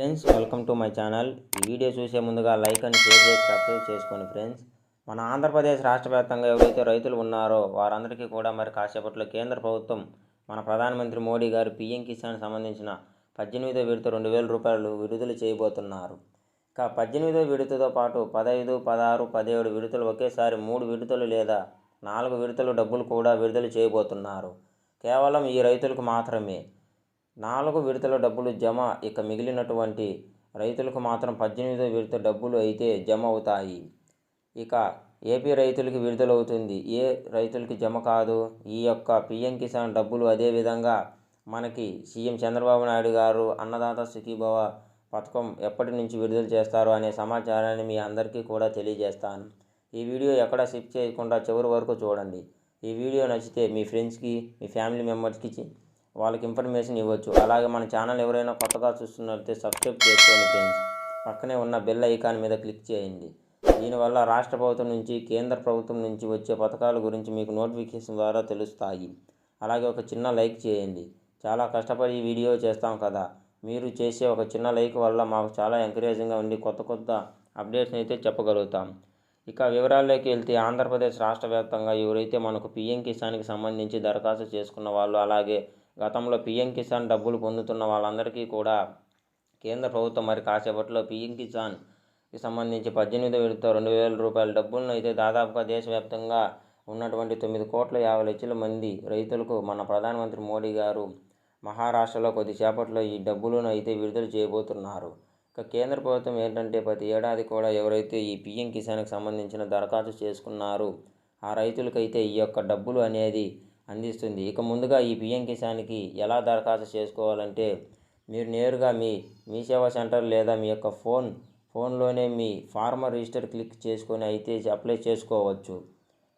Friends welcome to my channel. ఈ video చూసే ముందుగా లైక్ అని షేర్ చేసి సబ్స్క్రైబ్ చేసుకోండి ఫ్రెండ్స్. మన ఆంధ్రప్రదేశ్ రాష్ట్ర వ్యాప్తంగా ఎవరైతే రైతులు ఉన్నారో వారందరికీ కూడా మరి కాసేపట్లో కేంద్ర ప్రభుత్వం మన ప్రధానమంత్రి మోడీ గారు పిఎం కిసాన్ సంబంధించిన పద్దెనిమిదో విడత రెండు వేల రూపాయలు విడుదల చేయబోతున్నారు. ఇక పద్దెనిమిదో విడతతో పాటు పదహైదు పదహారు పదిహేడు విడతలు ఒకేసారి మూడు విడతలు లేదా నాలుగు విడతలు డబ్బులు కూడా విడుదల చేయబోతున్నారు. కేవలం ఈ రైతులకు మాత్రమే. నాలుగు విడతల డబ్బులు జమ ఇక మిగిలినటువంటి రైతులకు మాత్రం పద్దెనిమిదో విడత డబ్బులు అయితే జమ అవుతాయి. ఇక ఏపీ రైతులకి విడుదలవుతుంది. ఏ రైతులకి జమ కాదు? ఈ యొక్క పిఎం కిసాన్ డబ్బులు అదేవిధంగా మనకి సీఎం చంద్రబాబు నాయుడు గారు అన్నదాత సుఖీభవ పథకం ఎప్పటి నుంచి విడుదల చేస్తారు అనే సమాచారాన్ని మీ అందరికీ కూడా తెలియజేస్తాను. ఈ వీడియో ఎక్కడ స్కిప్ చేయకుండా చివరి వరకు చూడండి. ఈ వీడియో నచ్చితే మీ ఫ్రెండ్స్కి మీ ఫ్యామిలీ మెంబర్స్కి వాళ్ళకి ఇన్ఫర్మేషన్ ఇవ్వచ్చు. అలాగే మన ఛానల్ ఎవరైనా కొత్తగా చూస్తున్నట్లయితే సబ్స్క్రైబ్ చేసుకోండి ఫ్రెండ్స్. పక్కనే ఉన్న బెల్ ఐకాన్ మీద క్లిక్ చేయండి. దీనివల్ల రాష్ట్ర ప్రభుత్వం నుంచి కేంద్ర ప్రభుత్వం నుంచి వచ్చే పథకాల గురించి మీకు నోటిఫికేషన్ ద్వారా తెలుస్తాయి. అలాగే ఒక చిన్న లైక్ చేయండి. చాలా కష్టపడి వీడియో చేస్తాం కదా. మీరు చేసే ఒక చిన్న లైక్ వల్ల మాకు చాలా ఎంకరేజింగ్గా ఉండి కొత్త కొత్త అప్డేట్స్ అయితే చెప్పగలుగుతాం. ఇక వివరాల్లోకి వెళ్తే ఆంధ్రప్రదేశ్ రాష్ట్ర వ్యాప్తంగా ఎవరైతే మనకు పిఎం కిసాన్కి సంబంధించి దరఖాస్తు చేసుకున్న వాళ్ళు అలాగే గతంలో పిఎం కిసాన్ డబ్బులు పొందుతున్న వాళ్ళందరికీ కూడా కేంద్ర ప్రభుత్వం మరి కాసేపట్లో పిఎం కిసాన్కి సంబంధించి పద్దెనిమిది విడత రెండు వేల రూపాయల డబ్బులను అయితే దాదాపుగా దేశవ్యాప్తంగా ఉన్నటువంటి తొమ్మిది కోట్ల యాభై లక్షల మంది రైతులకు మన ప్రధానమంత్రి మోడీ గారు మహారాష్ట్రలో కొద్దిసేపట్లో ఈ డబ్బులను అయితే విడుదల చేయబోతున్నారు. ఇక కేంద్ర ప్రభుత్వం ఏంటంటే ప్రతి ఏడాది కూడా ఎవరైతే ఈ పిఎం కిసాన్కి సంబంధించిన దరఖాస్తు చేసుకున్నారు ఆ రైతులకైతే ఈ యొక్క డబ్బులు అనేది అందిస్తుంది. ఇక ముందుగా ఈ పిఎం కిసాన్కి ఎలా దరఖాస్తు చేసుకోవాలంటే మీరు నేరుగా మీ మీ సేవా సెంటర్ లేదా మీ యొక్క ఫోన్ ఫోన్లోనే మీ ఫార్మర్ రిజిస్టర్ క్లిక్ చేసుకొని అయితే అప్లై చేసుకోవచ్చు.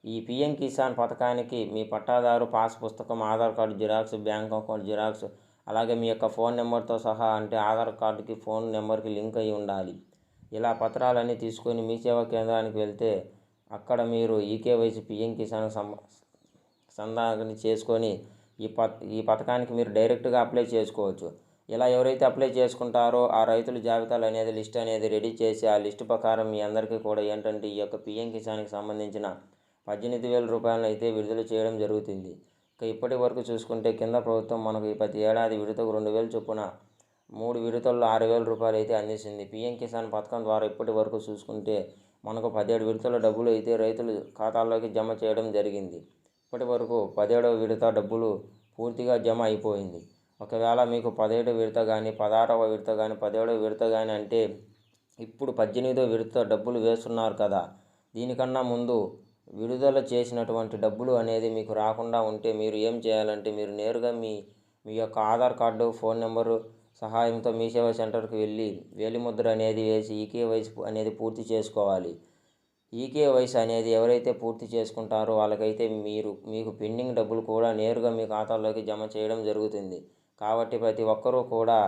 ఈ పిఎం కిసాన్ పథకానికి మీ పట్టాదారు పాస్ పుస్తకం Aadhaar card xerox bank account xerox అలాగే మీ యొక్క ఫోన్ నెంబర్తో సహా అంటే ఆధార్ కార్డుకి ఫోన్ నెంబర్కి లింక్ అయి ఉండాలి. ఇలా పత్రాలన్నీ తీసుకొని మీ సేవా కేంద్రానికి వెళ్తే అక్కడ మీరు ఈకేవైసీ పిఎం కిసాన్ సం చేసుకొని ఈ పథ ఈ పథకానికి మీరు డైరెక్ట్గా అప్లై చేసుకోవచ్చు. ఇలా ఎవరైతే అప్లై చేసుకుంటారో ఆ రైతుల జాబితాలు అనేది లిస్ట్ అనేది రెడీ చేసి ఆ లిస్ట్ ప్రకారం మీ అందరికీ కూడా ఏంటంటే ఈ యొక్క పిఎం కిసాన్కి సంబంధించిన పద్దెనిమిది వేల రూపాయలను అయితే విడుదల చేయడం జరుగుతుంది. ఇక ఇప్పటి వరకు చూసుకుంటే కింద ప్రభుత్వం మనకు ప్రతి ఏడాది విడతకు రెండు వేలు చొప్పున మూడు విడతల్లో ఆరు వేల రూపాయలు అయితే అందిస్తుంది పిఎం కిసాన్ పథకం ద్వారా ఇప్పటి వరకు చూసుకుంటే మనకు పదిహేడు విడతల డబ్బులు అయితే రైతుల ఖాతాల్లోకి జమ చేయడం జరిగింది. ఇప్పటి వరకు పదిహేడవ విడత డబ్బులు పూర్తిగా జమ అయిపోయింది. ఒకవేళ మీకు పదిహేడవ విడత కానీ పదహారవ విడత కానీ పదిహేడవ విడత కానీ అంటే ఇప్పుడు పద్దెనిమిదవ విడత డబ్బులు వేస్తున్నారు కదా. దీనికన్నా ముందు విడుదల చేసినటువంటి డబ్బులు అనేది మీకు రాకుండా ఉంటే మీరు ఏం చేయాలంటే మీరు నేరుగా మీ మీ యొక్క ఆధార్ కార్డు ఫోన్ నెంబరు సహాయంతో మీ సేవా సెంటర్కి వెళ్ళి వేలిముద్ర అనేది వేసి ఈకేవైసీ అనేది పూర్తి చేసుకోవాలి. ఈకేవైసీ అనేది ఎవరైతే పూర్తి చేసుకుంటారో వాళ్ళకైతే మీరు మీకు పెండింగ్ డబ్బులు కూడా నేరుగా మీ ఖాతాలోకి జమ చేయడం జరుగుతుంది. కాబట్టి ప్రతి ఒక్కరూ కూడా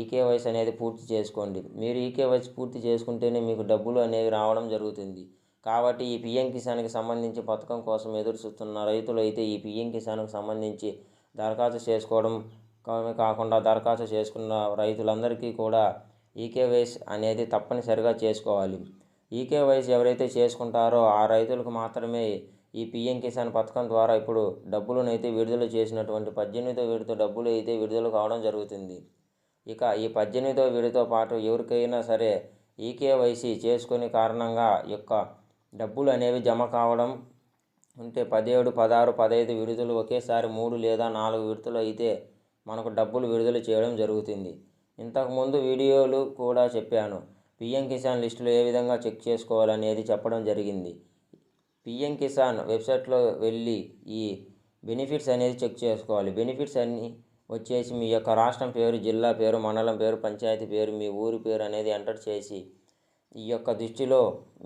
ఈకేవైసీ అనేది పూర్తి చేసుకోండి. మీరు ఈకేవైసీ పూర్తి చేసుకుంటేనే మీకు డబ్బులు అనేవి రావడం జరుగుతుంది. కాబట్టి ఈ పిఎం కిసాన్కి సంబంధించి పథకం కోసం ఎదురు చూస్తున్న రైతులు అయితే ఈ పిఎం కిసాన్కి సంబంధించి దరఖాస్తు చేసుకోవడం కాకుండా దరఖాస్తు చేసుకున్న రైతులందరికీ కూడా ఈకేవైస్ అనేది తప్పనిసరిగా చేసుకోవాలి. ఈకేవైసీ ఎవరైతే చేసుకుంటారో ఆ రైతులకు మాత్రమే ఈ పిఎం కిసాన్ పథకం ద్వారా ఇప్పుడు డబ్బులను అయితే విడుదల చేసినటువంటి పద్దెనిమిదో విడత డబ్బులు అయితే విడుదల కావడం జరుగుతుంది. ఇక ఈ పద్దెనిమిదో విడితో పాటు ఎవరికైనా సరే ఈకేవైసీ చేసుకునే కారణంగా యొక్క డబ్బులు అనేవి జమ కావడం ఉంటే పదిహేడు పదహారు పదహైదు విడుదలు ఒకేసారి మూడు లేదా నాలుగు విడతలు అయితే మనకు డబ్బులు విడుదల చేయడం జరుగుతుంది. ఇంతకుముందు వీడియోలు కూడా చెప్పాను. పిఎం కిసాన్ లిస్టులో ఏ విధంగా చెక్ చేసుకోవాలనేది చెప్పడం జరిగింది. పిఎం కిసాన్ వెబ్సైట్లో వెళ్ళి ఈ బెనిఫిట్స్ అనేది చెక్ చేసుకోవాలి. బెనిఫిట్స్ అన్ని వచ్చేసి మీ యొక్క రాష్ట్రం పేరు జిల్లా పేరు మండలం పేరు పంచాయతీ పేరు మీ ఊరి పేరు అనేది ఎంటర్ చేసి ఈ యొక్క దృష్టిలో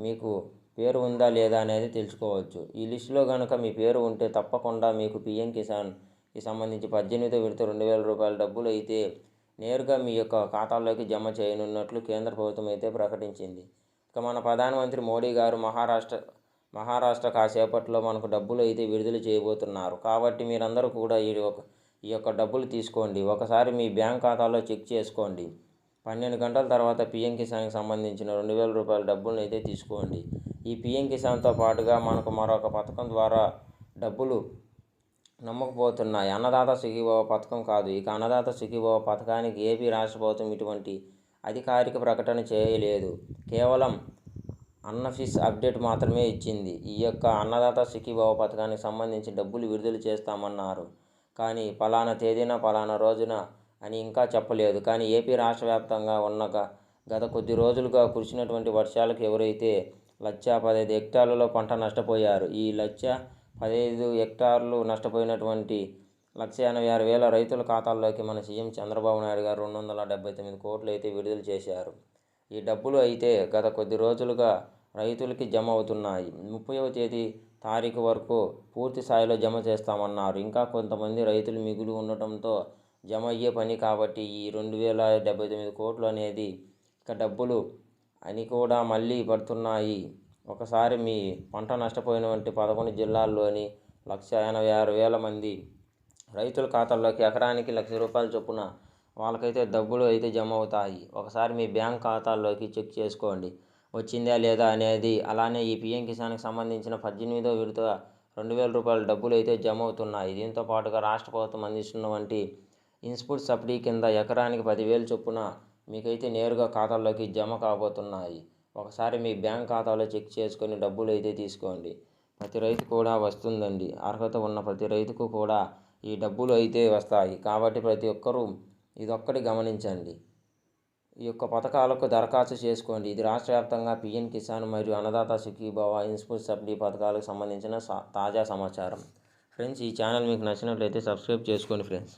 మీకు పేరు ఉందా లేదా అనేది తెలుసుకోవచ్చు. ఈ లిస్టులో కనుక మీ పేరు ఉంటే తప్పకుండా మీకు పిఎం కిసాన్కి సంబంధించి పద్దెనిమిదో విడత రెండు వేల రూపాయల డబ్బులు అయితే నేరుగా మీ యొక్క ఖాతాల్లోకి జమ చేయనున్నట్లు కేంద్ర ప్రభుత్వం అయితే ప్రకటించింది. ఇక మన ప్రధానమంత్రి మోడీ గారు మహారాష్ట్ర మహారాష్ట్ర కాసేపట్లో మనకు డబ్బులు అయితే విడుదల చేయబోతున్నారు. కాబట్టి మీరందరూ కూడా ఈ ఈ యొక్క డబ్బులు తీసుకోండి. ఒకసారి మీ బ్యాంక్ ఖాతాలో చెక్ చేసుకోండి. పన్నెండు గంటల తర్వాత పిఎం కిసాన్కి సంబంధించిన రెండు వేల రూపాయల డబ్బులను అయితే తీసుకోండి. ఈ పిఎం కిసాన్తో పాటుగా మనకు మరొక పథకం ద్వారా డబ్బులు నమ్మకపోతున్నాయి. అన్నదాత సుఖీభవ పథకం కాదు. ఇక అన్నదాత సుఖీభవ పథకానికి ఏపీ రాష్ట్ర ప్రభుత్వం ఇటువంటి అధికారిక ప్రకటన చేయలేదు. కేవలం అన్నఫిస్ అప్డేట్ మాత్రమే ఇచ్చింది. ఈ యొక్క అన్నదాత సుఖీభవ పథకానికి సంబంధించి డబ్బులు విడుదల చేస్తామన్నారు. కానీ పలానా తేదీన పలానా రోజున అని ఇంకా చెప్పలేదు. కానీ ఏపీ రాష్ట్ర వ్యాప్తంగా ఉన్న గత కొద్ది రోజులుగా కురిసినటువంటి వర్షాలకు ఎవరైతే లక్ష పదహైదు హెక్టార్లలో పంట నష్టపోయారు ఈ లక్ష పదహైదు హెక్టార్లు నష్టపోయినటువంటి లక్ష ఎనభై ఆరు వేల రైతుల ఖాతాల్లోకి మన సీఎం చంద్రబాబు నాయుడు గారు రెండు వందల డెబ్బై తొమ్మిది కోట్లు అయితే విడుదల చేశారు. ఈ డబ్బులు అయితే గత కొద్ది రోజులుగా రైతులకి జమ అవుతున్నాయి. ముప్పైవ తేదీ తారీఖు వరకు పూర్తి స్థాయిలో జమ చేస్తామన్నారు. ఇంకా కొంతమంది రైతులు మిగులు ఉండటంతో జమ అయ్యే పని కాబట్టి ఈ రెండు వేల డెబ్బై తొమ్మిది కోట్లు అనేది ఇక డబ్బులు అని కూడా మళ్ళీ పడుతున్నాయి. ఒకసారి మీ పంట నష్టపోయినటువంటి పదకొండు జిల్లాల్లోని లక్ష ఎనభై ఆరు వేల మంది రైతుల ఖాతాల్లోకి ఎకరానికి లక్ష రూపాయల చొప్పున వాళ్ళకైతే డబ్బులు అయితే జమ అవుతాయి. ఒకసారి మీ బ్యాంక్ ఖాతాల్లోకి చెక్ చేసుకోండి. వచ్చిందా లేదా అనేది అలానే ఈ పిఎం కిసాన్కి సంబంధించిన పద్దెనిమిదో విడత రెండు వేల రూపాయల డబ్బులు అయితే జమ అవుతున్నాయి. దీంతో పాటుగా రాష్ట్ర ప్రభుత్వం అందిస్తున్నటువంటి ఇన్స్పుట్ సబ్సిడీ కింద ఎకరానికి పదివేలు చొప్పున మీకైతే నేరుగా ఖాతాల్లోకి జమ కాబోతున్నాయి. ఒకసారి మీ బ్యాంక్ ఖాతాలో చెక్ చేసుకొని డబ్బులు అయితే తీసుకోండి. ప్రతి రైతు కూడా వస్తుందండి. అర్హత ఉన్న ప్రతి రైతుకు కూడా ఈ డబ్బులు అయితే వస్తాయి. కాబట్టి ప్రతి ఒక్కరూ ఇదొక్కటి గమనించండి. ఈ యొక్క పథకాలకు దరఖాస్తు చేసుకోండి. ఇది రాష్ట్ర వ్యాప్తంగా పిఎం కిసాన్ మరియు అన్నదాత సుఖీభవ ఇన్పుట్ సబ్సిడీ పథకాలకు సంబంధించిన తాజా సమాచారం. ఫ్రెండ్స్ ఈ ఛానల్ మీకు నచ్చినట్లయితే సబ్స్క్రైబ్ చేసుకోండి ఫ్రెండ్స్.